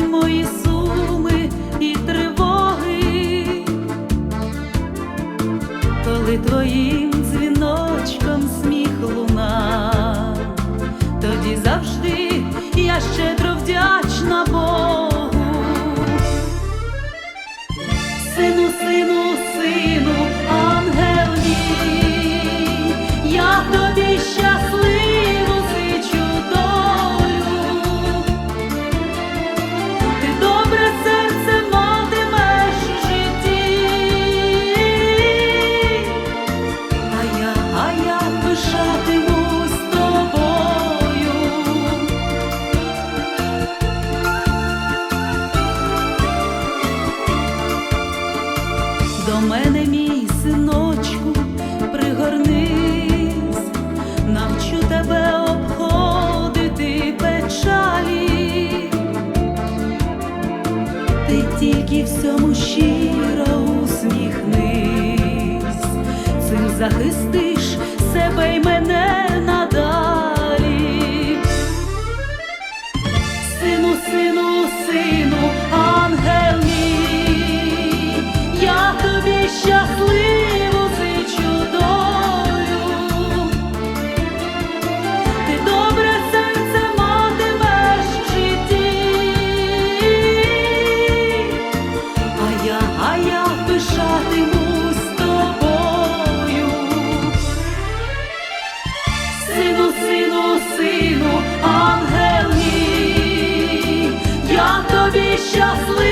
зникають мої суми і тривоги, коли твоїм мене, мій синочку, пригорнись, навчу тебе обходити печалі. Ти тільки всьому щиро усміхнись, цим захистиш Сину, сину, сину, ангел мій, я тобі щасливу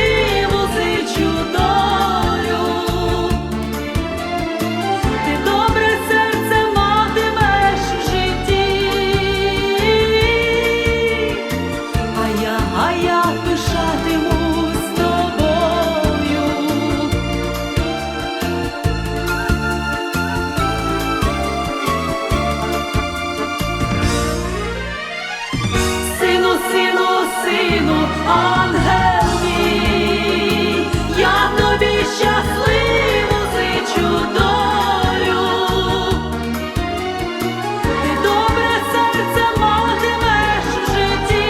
ангел я тобі щасливу зичу добре серце матимеш в житті,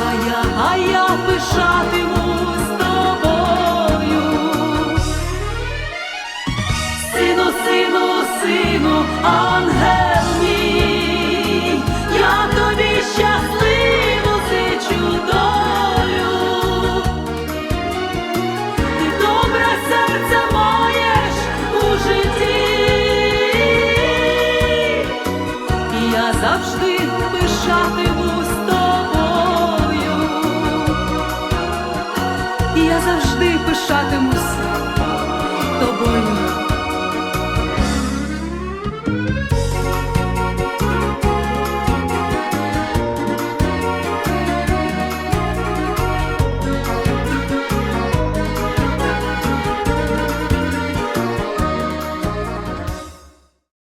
а я, а я пишатимусь тобою. Сину, сину, сину, ангел Завжди пишатиму з тобою, я завжди пишатимусь тобою.